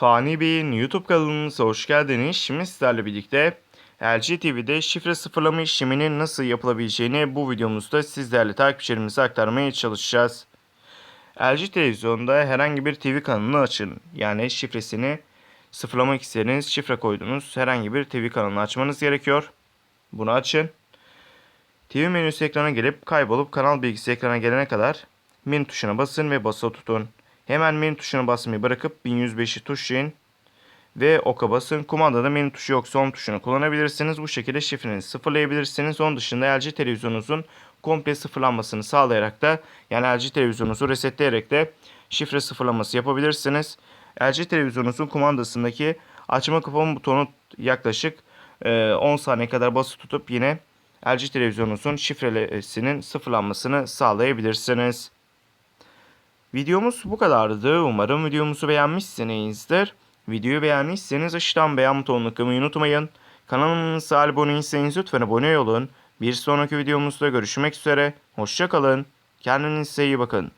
Fani Bey'in YouTube kanalımıza hoş geldiniz. Şimdi sizlerle birlikte LG TV'de şifre sıfırlama işleminin nasıl yapılabileceğini bu videomuzda sizlerle takipçilerimize aktarmaya çalışacağız. LG televizyonda herhangi bir TV kanalını açın. Yani şifresini sıfırlamak isterseniz şifre koydunuz. Herhangi bir TV kanalını açmanız gerekiyor. Bunu açın. TV menüsü ekrana gelip kaybolup kanal bilgisi ekrana gelene kadar menü tuşuna basın ve basılı tutun. Hemen menü tuşuna basmayı bırakıp 1105'i tuşlayın ve oka basın. Kumandada menü tuşu yoksa home tuşunu kullanabilirsiniz. Bu şekilde şifrenizi sıfırlayabilirsiniz. Onun dışında LG televizyonunuzun komple sıfırlanmasını sağlayarak da yani LG televizyonunuzu resetleyerek de şifre sıfırlaması yapabilirsiniz. LG televizyonunuzun kumandasındaki açma kapama butonu yaklaşık e, 10 saniye kadar basılı tutup yine LG televizyonunuzun şifresinin sıfırlanmasını sağlayabilirsiniz. Videomuz bu kadardı. Umarım videomuzu beğenmişsinizdir. Videoyu beğendiyseniz aşağıdan beğen butonuna tıklamayı unutmayın. Kanalımıza abone değilseniz lütfen abone olun. Bir sonraki videomuzda görüşmek üzere. Hoşçakalın. Kendinize iyi bakın.